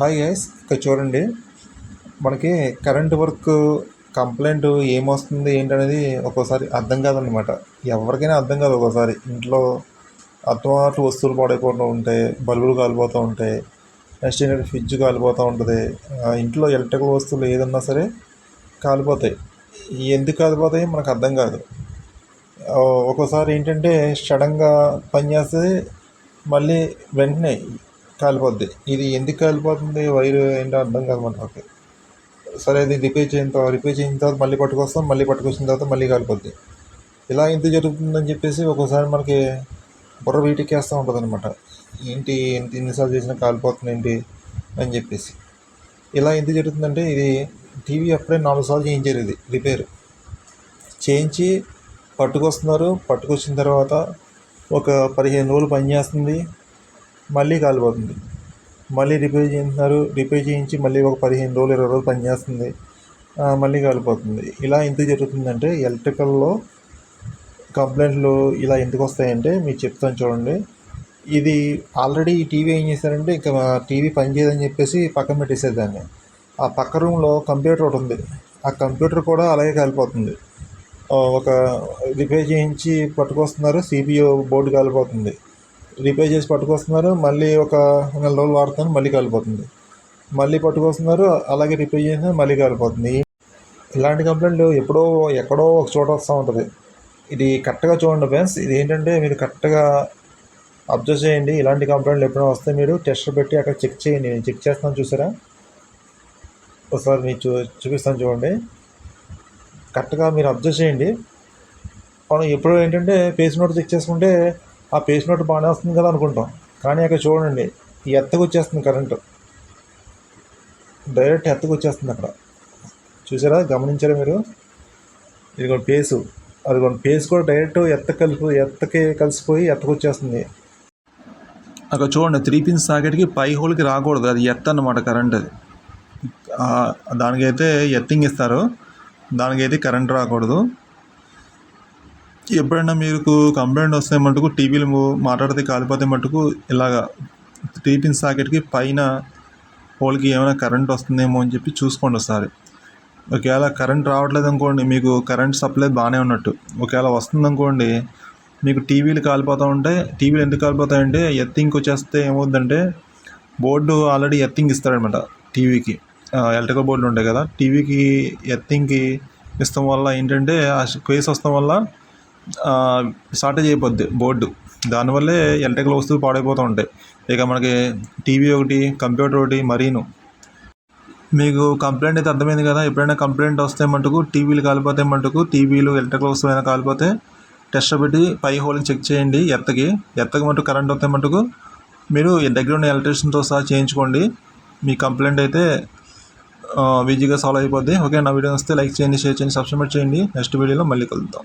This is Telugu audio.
హాయ్ గైస్ ఇక్కడ చూడండి. మనకి కరెంట్ వర్క్ కంప్లైంట్ ఏమొస్తుంది ఏంటనేది ఒక్కోసారి అర్థం కాదనమాట ఎవరికైనా అర్థం కాదు ఒక్కోసారి. ఇంట్లో అర్థమాటు వస్తువులు పాడైపోతూ ఉంటాయి బల్బులు కాలిపోతూ ఉంటాయి నెక్స్ట్ ఏంటంటే ఫ్రిడ్జ్ కాలిపోతూ ఉంటుంది. ఆ, ఇంట్లో ఎలక్ట్రికల్ వస్తువులు ఏదన్నా సరే కాలిపోతాయి. ఎందుకు కాలిపోతాయి మనకు అర్థం కాదు. ఒక్కోసారి ఏంటంటే సడన్గా పనిచేస్తే మళ్ళీ వెంటనే కాలిపోద్ది. ఇది ఎందుకు కాలిపోతుంది? వైర్ ఏంటో అర్థం కాదు మనకి సరే ఇది రిపేర్ చేయిన తర్వాత రిపేర్ చేసిన తర్వాత మళ్ళీ పట్టుకొస్తాం మళ్ళీ పట్టుకొచ్చిన తర్వాత మళ్ళీ కాలిపోద్ది. ఇలా ఎందుకు జరుగుతుందని చెప్పేసి ఒక్కోసారి మనకి బుర్ర వీటికేస్తూ ఉంటుంది అనమాట ఏంటి ఎంత ఎన్నిసార్లు చేసినా కాలిపోతుంది ఏంటి అని చెప్పేసి. ఇలా ఎందుకు జరుగుతుందంటే ఇది టీవీ అప్పుడే నాలుగు సార్లు చేయించారు ఇది రిపేర్ చేయించి పట్టుకొస్తున్నారు పట్టుకొచ్చిన తర్వాత ఒక పదిహేను రోజులు పనిచేస్తుంది. మళ్ళీ కాలిపోతుంది. మళ్ళీ రిపేర్ చేస్తున్నారు రిపేర్ చేయించి మళ్ళీ ఒక పదిహేను రోజులు ఇరవై రోజులు పనిచేస్తుంది మళ్ళీ కాలిపోతుంది. ఇలా ఎందుకు జరుగుతుందంటే ఎలక్ట్రికల్లో కంప్లైంట్లు ఇలా ఎందుకు వస్తాయంటే మీకు చెప్తాను చూడండి. ఇది ఆల్రెడీ ఈ టీవీ ఏం చేశారంటే ఇంకా టీవీ పనిచేయదని చెప్పేసి పక్కన పెట్టేసేదాన్ని ఆ పక్క రూమ్లో కంప్యూటర్ ఒకటి ఉంది. ఆ కంప్యూటర్ కూడా అలాగే కాలిపోతుంది. ఒక రిపేర్ చేయించి పట్టుకొస్తున్నారు సిపియు బోర్డు కాలిపోతుంది. రిపేర్ చేసి పట్టుకొస్తున్నారు మళ్ళీ ఒక నెల రోజులు వాడుతున్నారు మళ్ళీ కాలిపోతుంది. మళ్ళీ పట్టుకొస్తున్నారు అలాగే రిపేర్ చేసినా మళ్ళీ కాలిపోతుంది. ఇలాంటి కంప్లైంట్లు ఎప్పుడో ఎక్కడో ఒక చోట వస్తూ ఉంటుంది. ఇది కరెక్ట్గా చూడండి ఫ్రెండ్స్. ఇది ఏంటంటే మీరు కరెక్ట్గా అబ్జర్వ్ చేయండి. ఇలాంటి కంప్లైంట్లు ఎప్పుడైనా వస్తే మీరు టెస్ట్ పెట్టి అక్కడ చెక్ చేయండి. నేను చెక్ చేస్తాను చూసారా? ఒకసారి మీకు చూ చూపిస్తాను చూడండి. కరెక్ట్గా మీరు అబ్జర్వ్ చేయండి. మనం ఎప్పుడు ఏంటంటే పేస్ నోట్ చెక్ చేసుకుంటే ఆ పేస్ట్ నోట్ బాగానే వస్తుంది కదా అనుకుంటాం. కానీ అక్కడ చూడండి ఈ ఎత్తకు వచ్చేస్తుంది కరెంటు. డైరెక్ట్ ఎత్తకు వచ్చేస్తుంది అక్కడ. చూసారా? గమనించారా మీరు? ఇదిగోండి పేసు. అదిగోండి పేస్ కూడా డైరెక్ట్ ఎత్త కలిపి ఎత్తకి కలిసిపోయి ఎత్తకు వచ్చేస్తుంది. అక్కడ చూడండి త్రీ పిన్స్ సాకెట్కి పై హోల్కి రాకూడదు. అది ఎత్త అన్నమాట కరెంట్ అది. దానికైతే ఎత్తింగ్ ఇస్తారు. దానికైతే కరెంట్ రాకూడదు. ఎప్పుడైనా మీకు కంప్లైంట్ వస్తే మటుకు టీవీలు మాట్లాడితే కాలిపోతే మటుకు ఇలాగా టీపిన్ సాకెట్కి పైన హోల్కి ఏమైనా కరెంట్ వస్తుందేమో అని చెప్పి చూసుకోండి ఒకసారి. ఒకవేళ కరెంట్ రావట్లేదు అనుకోండి మీకు కరెంట్ సప్లై బాగానే ఉన్నట్టు. ఒకవేళ వస్తుందనుకోండి మీకు టీవీలు కాలిపోతూ ఉంటాయి టీవీలు ఎందుకు కాలిపోతాయంటే ఎత్తింగ్ వచ్చేస్తే ఏమవుతుందంటే బోర్డు ఆల్రెడీ ఎత్తింగ్ ఇస్తారనమాట టీవీకి ఎలక్ట్రికల్ బోర్డులు ఉంటాయి కదా టీవీకి ఎత్తింగ్కి ఇస్తాం వల్ల ఏంటంటే ఆ కేస్ వస్తాం వల్ల షార్టేజ్ అయిపోద్ది బోర్డు. దానివల్లే ఎలక్ట్రికల్ వస్తువులు పాడైపోతూ ఉంటాయి. ఇక మనకి టీవీ ఒకటి కంప్యూటర్ ఒకటి మరీను. మీకు కంప్లైంట్ అయితే అర్థమైంది కదా? ఎప్పుడైనా కంప్లైంట్ వస్తే మటుకు టీవీలు కాలిపోతే మటుకు టీవీలు ఎలక్ట్రికల్ వస్తువులైనా కాలిపోతే టెస్ట్ పెట్టి పై హోల్ని చెక్ చేయండి ఎత్తకి. ఎత్తకి మటుకు కరెంట్ వస్తే మటుకు మీరు దగ్గర ఉన్న ఎలక్ట్రీషియన్తో సహా చేయించుకోండి. మీ కంప్లైంట్ అయితే ఈజీగా సాల్వ్ అయిపోద్ది. ఓకే నా వీడియో వస్తే లైక్ చేయండి షేర్ చేయండి సబ్స్క్రైబ్ చేయండి. నెక్స్ట్ వీడియోలో మళ్ళీ కలుద్దాం.